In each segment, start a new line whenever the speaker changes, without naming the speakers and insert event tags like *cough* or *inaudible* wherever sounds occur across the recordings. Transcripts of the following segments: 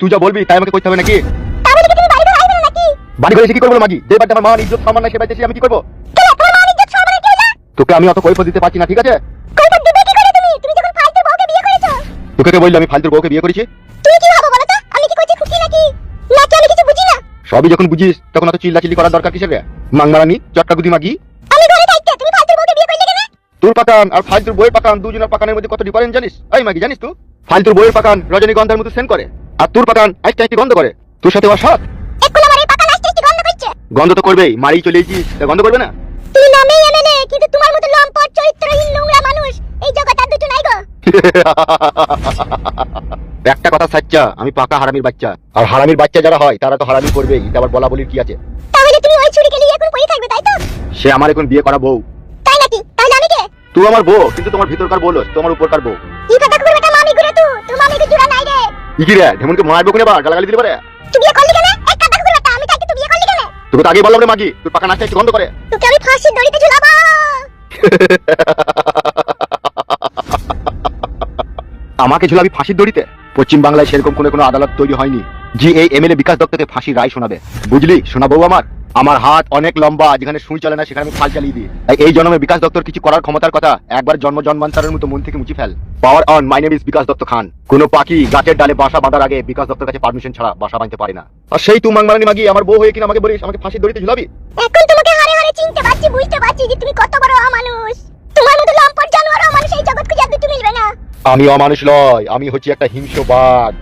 তুই যা বলবি তাই আমাকে করতে হবে নাকি?
তাহলে কি তুমি বাড়ি ঘর
এসে কি করব মাগি? যে বাড়িতে আমার মান ইজ্জত সম্মান নাই সে বাড়িতে এসে আমি কি করব? তোকে আমি অত কৈফত দিতে পারছি না ঠিক আছে?
কইটা দিবে কি করে তুমি? তুমি যখন ফালতু বউকে বিয়ে করেছ।
তোকে কে বললি আমি ফালতুর বউকে বিয়ে করেছি।
তুমি কি ভাবো বলো আমি কি করছি খুকি নাকি? নাকি আমি কিছু বুঝি না?
সবই যখন বুঝিস তখন অত চিল্লা চিল্লি করার দরকার কিসের রে? মাংমারানি চটকা গুদি মাগি। তোর পাকান আর ফালতুর বইয়ের পাকান দুজনের পাকানের মধ্যে কত ডিফারেন্স জানিস? এই মাগি জানিস তুই? ফালতুর বইয়ের পাকান রজনীগন্ধার মতো সেন করে। আর তোর পাকান আইসটা আইসটি গন্ধ করে। তোর সাথে
পাকা নাচতে গন্ধ করছে
গন্ধ তো করবেই মারি চলে এসেছিস তা গন্ধ করবে না?
তুমি নামেই এমএলএ কিন্তু তোমার মতো লম্পট চরিত্রহীন নোংরা মানুষ এই জগৎ আর দুটো নাই গো। *laughs*
একটা কথা সাচ্চা আমি পাকা হারামির বাচ্চা। আর হারামির বাচ্চা যারা হয় তারা তো হারামি করবেই এটা আবার বলা বলির কি আছে?
তাহলে তুমি ওই ছুরি নিয়ে এখন পড়ে থাকবে তাই তো?
সে আমার এখন বিয়ে করা বউ।
তাই নাকি? তাহলে আমি কে?
তুই আমার বউ কিন্তু তোমার ভিতরকার বলো তোমার উপরকার বউ
কি কথা করবে বেটা মামি ঘুরে তুই তোর মামিকে জুড়া নাই রে
কি রে ঢেমনকে মারবো কোনে বা গালাগালি দিলে পারে?
তুই বিয়ে করলি কেন? এক কথা করবে বেটা আমি তাকে তুই বিয়ে করলি কেন?
তোকে তো আগে বললাম রে মাগি তোর পাকা নাচটা একটু গন্ধ করে।
তোকে আমি ফাঁসির দড়িতে ঝুলাবো
আমাকে ঝুলাবি ফাঁসির দড়িতে? পশ্চিম বাংলায় সেরকম কোনো কোনো আদালত তৈরি হয়নি। জি এই এমএলএ বিকাশ দত্তকে ফাঁসি রায় শোনাবে। বুঝলি? শোনা বউ আমার? আমার হাত অনেক লম্বা, যেখানে সুই চলে না, সেখানে আমি ফাল চালিয়ে দিই। এই জন্মে বিকাশ দত্তর কিছু করার ক্ষমতার কথা একবার জন্ম জন্মান্তরের মতো মন থেকে মুছে fail. Power on my name is Bikash Dutta Khan. কোনো পাখি গাছের ডালে বাসা বাঁধার আগে বিকাশ দত্তর কাছে পারমিশন ছাড়া বাসা বাঁধতে পারে না। আর সেই তুই মাংমারানি মাগি, আমার বউ হয়ে কিনা আমাকে বলিস, আমাকে ফাঁসি দড়িতে ঝুলাবি?
এখন তোমাকে হারে হারে চিনতে পারছি, বুঝতে পারছি যে তুমি কত বড় অমানুষ। তোমার মতো লম্পট জানোয়ার অমানুষ এই জগৎ খুঁজে আর দুটো মিলবে না
আমি অমানুষ নয়, আমি হচ্ছি একটা হিংস্র বাঘ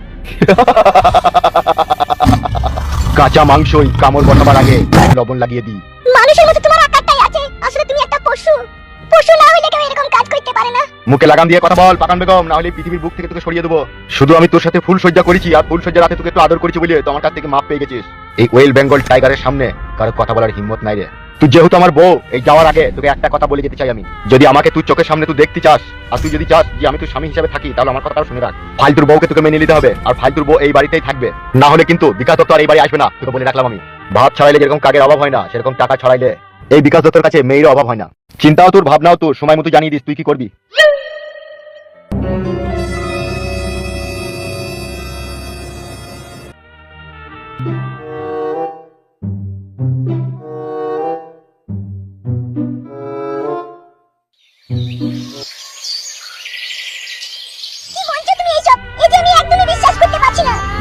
কাঁচা মাংসই কামড় বসাবার আগে লবণ লাগিয়ে দিই।
মানুষের মতো তোমার আকারটাই আছে। আসলে তুমি একটা পশু।
মুখে দিয়ে কথা বল, পাকান বেগম, না হলে পৃথিবীর বুক থেকে তোকে সরিয়ে দেবো। শুধু আমি তোর সাথে ফুল সজ্জা করেছি, আর ফুল সজ্জা রাতে তোকে একটু আদর করেছি বলে কাছ থেকে মাপ পেয়ে গেছিস। এই ওয়েল বেঙ্গল টাইগারের সামনে কারও কথা বলার হিম্মত নাই রে। তুই যেহেতু আমার বউ, এই যাওয়ার আগে তোকে একটা কথা বলে যেতে চাই আমি। যদি আমাকে তুই চোখের সামনে তুই দেখতে চাস, আর তুই যদি চাস যে আমি তোর স্বামী হিসেবে থাকি, তাহলে আমার কথাটা শুনে রাখ। ফালতুর বউকে তোকে মেনে নিতে হবে, আর ফালতুর বউ এই বাড়িতেই থাকবে। না হলে কিন্তু বিকাশ দত্ত আর এই বাড়ি আসবে না, তোকে বলে রাখলাম আমি। ভাত ছড়াইলে যেরকম কাকের অভাব হয় না, সেরকম টাকা ছড়াইলে এই বিকাশ দত্তর কাছে মেয়ের অভাব হয় না। চিন্তাও তোর, ভাবনাও তোর। সময় মতো জানিয়ে দিস, তুই কি করবি?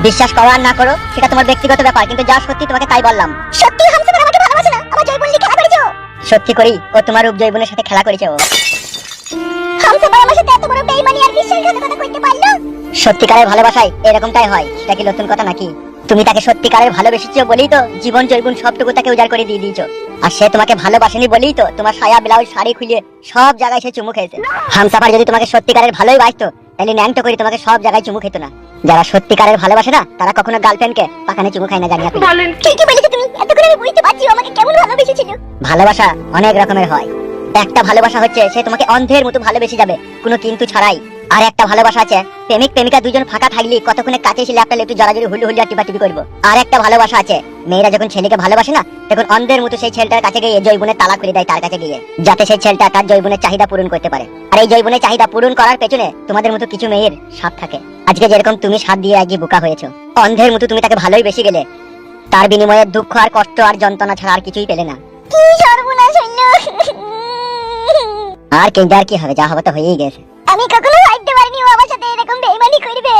বিশ্বাস
করো আর না করো, সেটা তোমার ব্যক্তিগত ব্যাপার, কিন্তু যা সত্যি তোমাকে তাই বললাম।
সত্যি আমাকে
সত্যি করি ও তোমার উপজৈবনের সাথে খেলা করেছে ও।
হামসাফার আমার সাথে এত বড় বেইমানি আর বিশ্বাসঘাতকতা করতে পারল।
সত্যিকারের ভালোবাসায় এরকমটাই হয় সেটা কি নতুন কথা নাকি? তুমি তাকে সত্যিকারের ভালোবেসেছো বলেই তো জীবন জৈবন সবটুকু তাকে উজাড় করে দিয়ে দিয়েছ। আর সে তোমাকে ভালোবাসেনি বলেই তো তোমার সায়া ব্লাউজ শাড়ি খুলে সব জায়গায় সে চুমু খেয়েছে। হামসাফার যদি তোমাকে সত্যিকারের ভালোই বাসতো তাহলে ন্যাংটো করে তোমাকে সব জায়গায় চুমু খেত না। যারা সত্যিকারের ভালোবাসে না তারা কখনো গার্লফ্রেন্ডকে পাখানে চুমু খায় না জানিয়া
ঠিকই বলেছ তুমি। এতক্ষণ আমি বুঝতে পারছি আমাকে
ভালোবাসা অনেক রকমের হয়। একটা ভালোবাসা হচ্ছে সে তোমাকে অন্ধের মতো ভালোবেসে যাবে, কোনো কিন্তু ছাড়াই। আর একটা ভালোবাসা আছে, প্রেমিক, প্রেমিকা দুজন ফাঁকা থাকলে কতক্ষণে কাছে এসে ল্যাপটা একটু জড়াজড়ি হুল্লু হুল্লা টিপা টিপি করব। আর একটা ভালোবাসা আছে, মেয়েরা যখন ছেলেকে ভালোবাসে না, তখন অন্ধের মতো সেই ছেলেটার কাছে গিয়ে জৈবনের তালা খুলে দেয় তার কাছে গিয়ে, যাতে সেই ছেলেটা তার জৈবনের চাহিদা পূরণ করতে পারে। আর এই জৈবনের চাহিদা পূরণ করার পেছনে তোমাদের মতো কিছু মেয়ের সাপ থাকে। আজকে যেরকম তুমি সাপ দিয়ে আগে বোকা হয়েছো, অন্ধের মতো তুমি তাকে ভালোই বেশি গেলে, তার বিনিময়ে দুঃখ আর কষ্ট আর যন্ত্রণা ছাড়া আর কিছুই পেলে না।
কি সর্বনাশ হইল
আর কেঁদে আর কি হবে যা হবে তো হয়েই গেছে।
আমি কখনো ভাবতে পারিনি ও আমার সাথে এরকম বেইমানি করবে।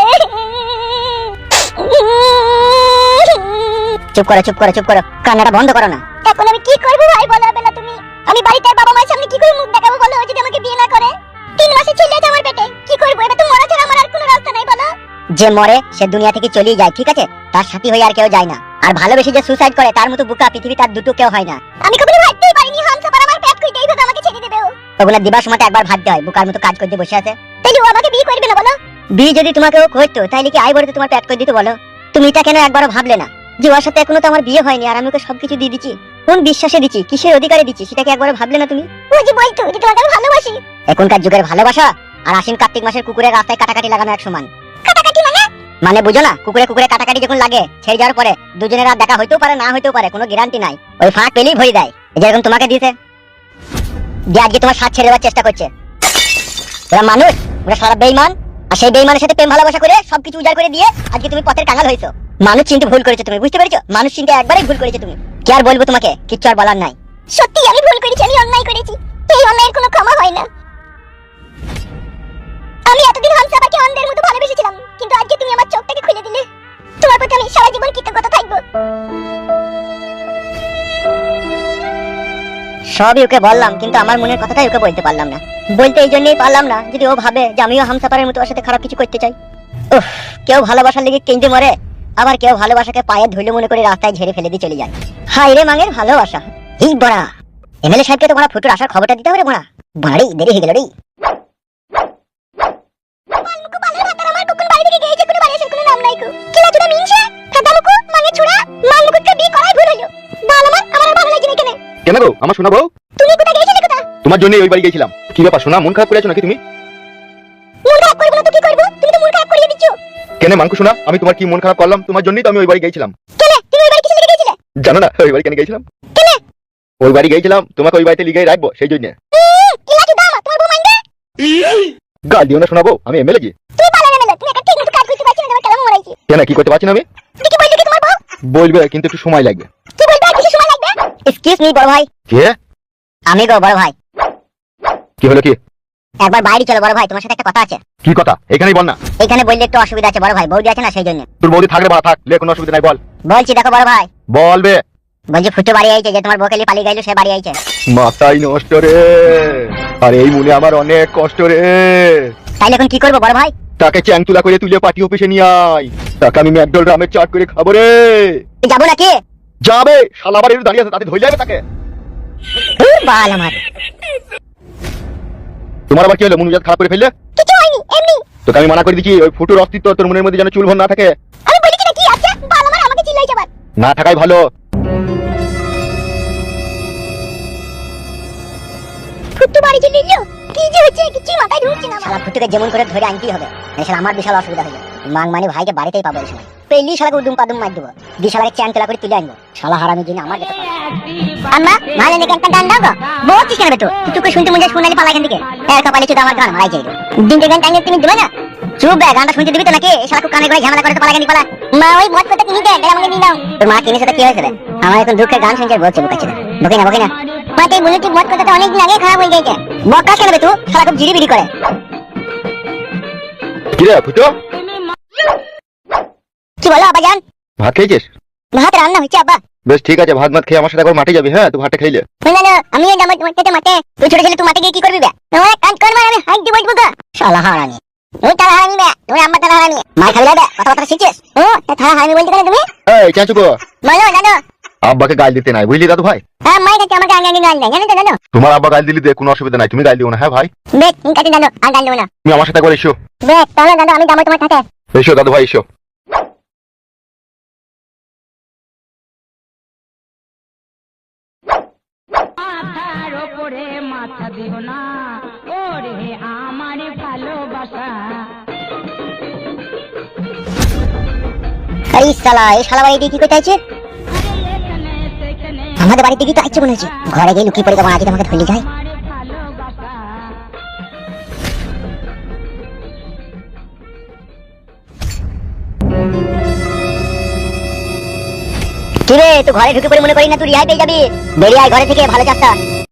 চুপ করো চুপ করো চুপ করো কান্নাটা বন্ধ করো না।
এখন আমি কি করব ভাই বলো বেলা তুমি। আমি বাড়িতে বাবা মায়ের সামনে কি করে মুখ দেখাবো বলো যদি আমাকে বিয়ে না করে? তিন মাসে ছেলে আছে আমার পেটে কি করব? এবার তো মরা ছাড়া আমার আর কোনো রাস্তা নাই বলো।
যে মরে সে দুনিয়া থেকে চলেই যায় ঠিক আছে? তার সাথী হয়ে আর কেউ যায় না। আর ভালোবেসে যে সুসাইড করে তার মতো বুকা পৃথিবী তার দুটো কেউ হয় না।
আমি কখনো ভাবতেই পারিনি হামসাফার আমার পেট খুইতে এইভাবে আমাকে ছেড়ে দেবে ও
ওগুলো দিবার সময় একবার ভাবতে হয় বুকার মতো কাজ করতে বসে আছে।
তাইলে ও আমাকে বিয়ে করবে না বলো?
বিয়ে যদি তোমাকে ও করতো তাইলে কি আই বলতে তোমার প্যাট করে দিত বলো? তুমি এটা কেন একবারও ভাবলে না? যে ওর সাথে এখনও তো আমার বিয়ে হয়নি আর আমি ওকে সবকিছু দিয়ে দিচ্ছি। কোন বিশ্বাসে দিচ্ছি? কিসের অধিকারে দিচ্ছি? সেটাকে একবারও ভাবলে না তুমি?
ও যে বলতো যে তোমাকে আমি ভালোবাসি।
এখনকার যুগের ভালোবাসা আর আশ্বিন কার্তিক মাসের কুকুরের রাস্তায় কাটাকাটি লাগানো এক সমান।
মানে
বুঝো না, কুকুরে কুকুরে কাটাকাটি যখন লাগে, ছেড়ে যাওয়ার পরে, দুজনের আর দেখা হইতেও পারে, না হইতেও পারে, কোনো গ্যারান্টি নাই। ওই ফাঁক পেলেই ভরে দেয়। যেরকম তোমাকে দিয়েছে। যে আজকে তোমার সাথ ছেড়ে দেওয়ার চেষ্টা করছে। ওরা মানুষ, ওরা সারা বেইমান, আর সেই বেইমানের সাথে প্রেম ভালোবাসা করে সবকিছু উজাড় করে দিয়ে আজকে তুমি পথের কাঙাল হয়েছো। মানুষ চিনতে ভুল করেছ তুমি, বুঝতে পেরেছ? মানুষ চিনতে একবারই ভুল করেছ তুমি। কি আর বলব তোমাকে? কিচ্ছু আর বলার নাই।
সত্যি, আমি ভুল করেছি, আমি অন্যায় করেছি। এই অন্যায়ের কোনো ক্ষমা হয় না। আমি এতদিন হামসাবাকে অন্ধের মতো ভালোবেসেছিলাম। কিন্তু আজকে তুমি আমার চোখটাকে খুলে দিলে। তোমার প্রতি আমি সারা জীবন কৃতজ্ঞতা থাকব।
সবই ওকে বললাম, কিন্তু আমার মনের কথাটাই ওকে বলতে পারলাম না। বলতে এই জন্যই পারলাম না, যদি ও ভাবে যে আমিও হামসাপারের মতো ওর সাথে খারাপ কিছু করতে চাই। উফ, কেউ ভালোবাসার লেগে কেঁদে মরে, আবার কেউ ভালোবাসাকে পায়ে ধুলে মনে করে রাস্তায় ঝেড়ে ফেলে দিয়ে চলে যায়। হাই রে মাঙের ভালোবাসা। এই বড়া। এমএলএ সাহেবকে তোমার ফুটুর আসার খবরটা দিতে হবে বড়া। বাড়ি দেরি হয়ে গেল রে
পালমুকু পালের ভাতার আমার কখন বাড়ি থেকে গিয়েছে কোনো বাড়ি আসার কোনো মিনছে মানে ছুড়া বিয়ে করাই ভুল হলো। আমার ভালো লাগে না কেন।
কেন গো? আমার শোনা বউ?
তুমি কোথায় গিয়েছিলে কোথা?
তোমার জন্য ওই বাড়ি গেছিলাম। কি ব্যাপার শোনা মন খারাপ করে আছো নাকি তুমি?
মন খারাপ করব না তো কি করব? তুমি তো মন খারাপ করিয়ে দিচ্ছ।
কেন মাংকু শোনা আমি তোমার কি মন খারাপ করলাম? তোমার জন্যই তো আমি ওই বাড়ি গেছিলাম।
কেন তুমি ওই বাড়ি কিসে লেগে গিয়েছিলে
জানো না ওই বাড়ি কেন গেছিলাম?
কেন?
ওই বাড়ি গেছিলাম তোমাকে ওই বাড়িতে লিগাই রাখব সেই জন্য। গাল দিও না শোনাবো আমি এমএলএ জি
তুমি পালালে মেলে তুমি একটা ঠিক মতো কাজ করতে পারছি না তোমার কেলাম মরাইছি
কেন কি করতে পারছি না আমি?
তুমি কি বললি কি তোমার বউ?
বলবে কিন্তু একটু সময় লাগবে।
কি বলবে আর কিছু সময় লাগবে?
এক্সকিউজ মি বড় ভাই।
কে?
আমি গো বড় ভাই।
কি হলো কি?
একবার বাইরে চলো বড় ভাই তোমার সাথে একটা কথা আছে।
কি কথা? এখানেই বল না।
এখানে বললে একটু অসুবিধা আছে বড় ভাই। বৌদি আছে না সেই জন্য।
তোর বৌদি থাকলে বাড়া থাক লে কোনো অসুবিধা নাই বল।
বলছি দেখো বড় ভাই।
বলবে।
বলছি ফুটু বাড়ি আইছে যে তোমার বকেলি পালিয়ে গেল সে বাড়ি আইছে।
মাথাই নষ্ট রে। আর এই মনে আমার অনেক কষ্ট রে।
তাইলে এখন কি করব বড় ভাই?
তাকে চ্যাং তুলা করে তুলে পার্টি অফিসে নিয়ে আয়। তাকে আমি ম্যাকডোল রামের চাট করে খাব রে।
যাব নাকি?
যাবে। শালা দাঁড়িয়ে আছে তাতে ধরে যাবে তাকে।
বাল আমার।
তোমার আবার কি হলো মনুজাত খারাপ করে ফেললে?
কিছু হয়নি এমনি।
তোকে আমি মানা করে দিচ্ছি ওই ফুটুর অস্তিত্ব তোর মনের মধ্যে যেন চুল ভর না থাকে।
আমি বলেছি না বাল আমার আমাকে
থাকাই ভালো।
ফুটু বাড়ি চিল্লিল কি যে হচ্ছে কিছু মাথায় ঢুকছে না
শালা ফুটুকে যেমন করে ধরে আনতেই হবে এছাড়া আমার বিশাল অসুবিধা হয়ে যাবে। মাং মানে ভাইকে বাড়িতেই পাবো এই সময়। পেলি শালাকে উদুম পাদুম মার দেবো। বিশালাকে চ্যান তোলা করে তুলে আনব। শালা হারামির জন্য আমার পারে
আম্মা ভালো নাকি একটা গান দাও গো।
বলছিস কেন বেটু? তুই তোকে শুনতে মনে শুনালি পালা এখান থেকে। এর কপালে চুদা আমার গান, মারাই যাইবে
দিনটা গান টাইনে তুমি দিবে না?
চুপ বে, গানটা শুনতে দিবি তো নাকি? এই শালা কানে করে ঝামেলা করে তো পালা কেন পালা।
মা, ওই ভোট করতে তুমি দেন আমাকে নিয়ে নাও।
তোর মা কিনে সাথে কি হয়েছে রে? আমার এখন দুঃখের গান শুনছে, বলছে, বুকাচ্ছে বকে না বকে না।
মা এই বুলেটি ভোট করতে অনেক দিন আগে খারাপ হয়ে গেছে
বকাস কেন বেটু? শালা খুব জিরি বিড়ি করে
কি রে ফুটো?
কি বলো আব্বা জান
ভাত খেয়েছিস?
ভাত রান্না হয়েছে আব্বা।
বেশ ঠিক আছে ভাত মাত খেয়ে আমার সাথে একবার মাঠে যাবি হ্যাঁ? তুই ভাতটা খেলে
না। না আমি এই তোমার সাথে মাঠে তুই ছোট ছেলে তুই মাঠে গিয়ে কি করবি বে? তোমার কাজ করবে আমি হাইট দিব দিব গো।
শালা হারানি
তুমি তারা হারামি বে তুমি আম্মা তারা হারামি।
মার খাবি রে কথাবার্তা শিখছিস?
ও তা তারা হারামি বলতে কেন তুমি?
এই চাচুকো
বলো জানো।
আব্বাকে গাল দিতে নাই বুঝলি দাদু ভাই?
হ্যাঁ মাই কাছে আমাকে আগে আগে গাল দেয় জানো তো জানো?
তোমার আব্বা গাল দিলি দে কোনো অসুবিধা নাই তুমি গাল দিও না হ্যাঁ ভাই?
বেশ ঠিক আছে জানো আর গাল দেবো না।
তুমি আমার সাথে করে এসো।
বেশ তাহলে জানো আমি যাব তোমার সাথে।
এসো দাদু ভাই এসো।
ওপরে মাথা দিও না ওরে আমার ভালোবাসা।
এই শালা এই শালা বাড়ি কি করতে আছে আমাদের বাড়িতে কি তো আইছে মনে হচ্ছে। ঘরে গিয়ে লুকিয়ে পড়ে যাব আজকে আমাকে ধরে যায়
আমার ভালোবাসা।
কি রে তুই ঘরে ঢুকে পড়ে মনে করি না তুই রিহাই পেয়ে যাবি। বেরিয়ে আয় ঘরে থেকে ভালো চাষটা